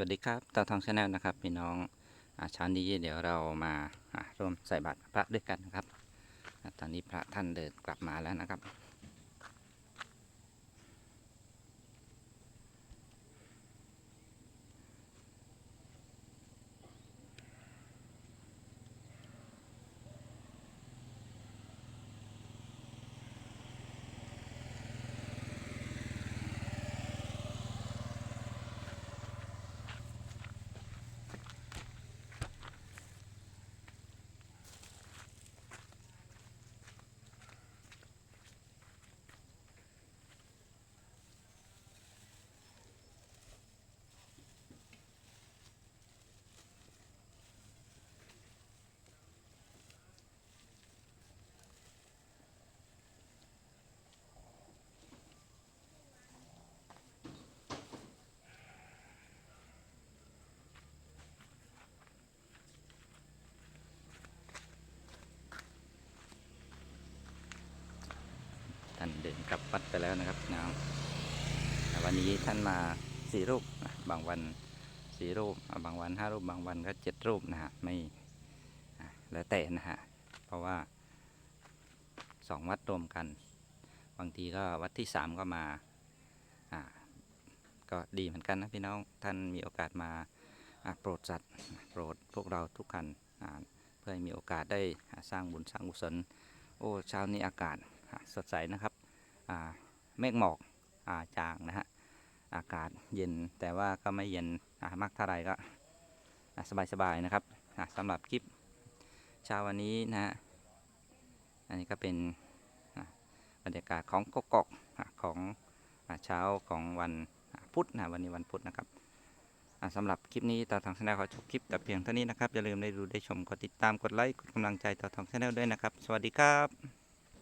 สวัสดีครับตาทองชาแนลนะครับพี่น้องอาช้านี้เดี๋ยวเรามาร่วมใส่บาตรพระด้วยกันนะครับอตอนนี้พระท่านเดินกลับมาแล้วนะครับ ท่านเดินกลับวัดไปแล้วนะครับน้องแต่วันนี้ท่านมาสี่รูปนะบางวันสี่รูป บางวันห้ารูป บางวันก็เจ็ดรูปนะฮะ ไม่แล้วแต่นะฮะ เพราะว่าสองวัดรวมกัน บางทีก็วัดที่สามก็มาอ่าก็ดีเหมือนกันนะพี่น้อง ท่านมีโอกาสมาโปรดสัตว์โปรดพวกเราทุกกัน เพื่อให้มีโอกาสได้สร้างบุญสร้างกุศล โอ้เช้านี้อากาศ สดใสนะครับเมฆหมอกอาจางนะฮะอากาศเย็นแต่ว่าก็ไม่เย็นมากเท่าไหร่ก็สบายๆนะครับสำหรับคลิปเช้าวันนี้นะฮะอันนี้ก็เป็นบรรยากาศของกกอกอะของเช้าของวันพุธนะวันนี้วันพุธนะครับสำหรับคลิปนี้ต่อทองชาแนลขอจบคลิปแต่เพียงเท่านี้นะครับอย่าลืมได้ดูได้ชมกดติดตามกดไลค์กดกำลังใจต่อทองชาแนลด้วยนะครับ สวัสดีครับ